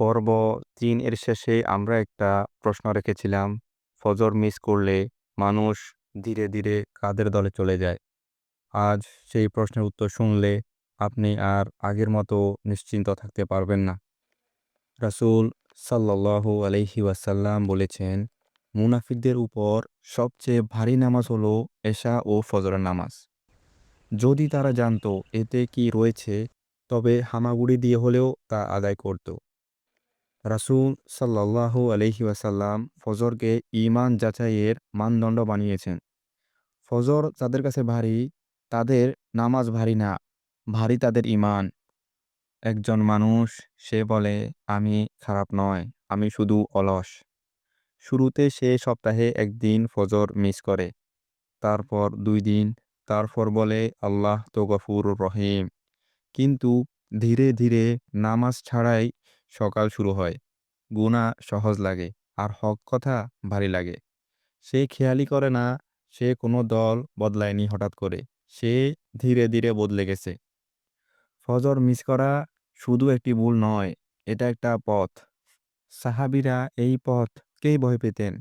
পর্ব তিন এর শেষে আমরা একটা প্রশ্ন রেখেছিলাম, ফজর মিস করলে মানুষ ধীরে ধীরে কাদের দলে চলে যায়? আজ সেই প্রশ্নের উত্তর শুনলে আপনি আর আগের মতো নিশ্চিন্ত থাকতে পারবেন না। রাসূল সাল্লাল্লাহু আলাইহি ওয়াসাল্লাম বলেছেন, মুনাফিকদের উপর সবচেয়ে ভারী নামাজ হলো এশা ও ফজরের নামাজ। যদি তারা জানতো এতে কি রয়েছে, তবে হামাগুড়ি দিয়ে হলেও তা আদায় করত। রাসূল সাল্লাল্লাহু আলাইহি ওয়াসাল্লাম ফজরকে ইমান যাচাইয়ের মানদণ্ড বানিয়েছেন। ফজর যাদের কাছে ভারী, তাদের নামাজ ভারী না, ভারী তাদের ইমান একজন মানুষ, সে বলে, আমি খারাপ নয়, আমি শুধু অলস। শুরুতে সে সপ্তাহে একদিন ফজর মিস করে, তারপর দুই দিন, তারপর বলে, আল্লাহ তো গফুর রহিম। কিন্তু ধীরে ধীরে নামাজ ছাড়াই সকাল শুরু হয়। গুণা সহজ লাগে আর হক কথা ভারী লাগে। সে খেয়ালি করে না, সে কোনো দল বদলায়নি হঠাৎ করে। সে ধীরে ধীরে বদলে গেছে। ফজর মিস করা শুধু একটি ভুল নয়, এটা একটা পথ। সাহাবিরা এই পথকেই ভয় পেতেন।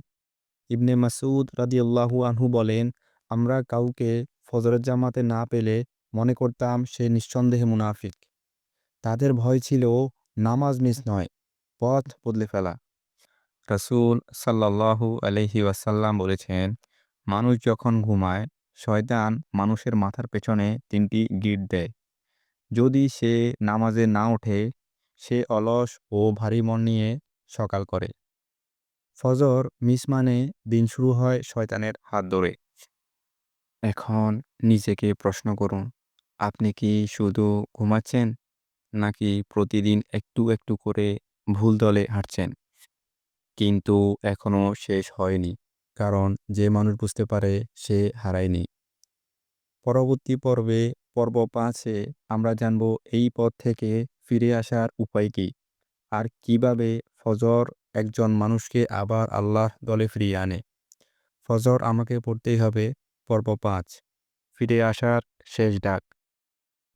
ইবনে মাসুদ রাদিয়াল্লাহু আনহু বলেন, আমরা কাউকে ফজরের জামাতে না পেলে মনে করতাম সে নিঃসন্দেহে মুনাফিক। তাদের ভয় ছিল নামাজ মিস নয়, পথ বদলে ফেলা। রাসূল সাল্লাল্লাহু আলাইহি ওয়াসাল্লাম বলেছেন, মানুষ যখন ঘুমায়, শয়তান মানুষের মাথার পেছনে তিনটি গিট দেয়। যদি সে নামাজে না ওঠে, সে অলস ও ভারী মন নিয়ে সকাল করে। ফজর মিস মানে দিন শুরু হয় শয়তানের হাত ধরে। এখন নিজেকে প্রশ্ন করুন, আপনি কি শুধু ঘুমাচ্ছেন? নাকি প্রতিদিন একটু একটু করে ভুল দলে হাঁটছেন? কিন্তু এখনও শেষ হয়নি। কারণ যে মানুষ বুঝতে পারে, সে হারায়নি। পরবর্তী পর্বে, পর্ব পাঁচে আমরা জানব এই পথ থেকে ফিরে আসার উপায় কী? আর কীভাবে ফজর একজন মানুষকে আবার আল্লাহ দলে ফিরিয়ে আনে? ফজর আমাকে পড়তেই হবে পর্ব পাঁচ। ফিরে আসার শেষ ডাক।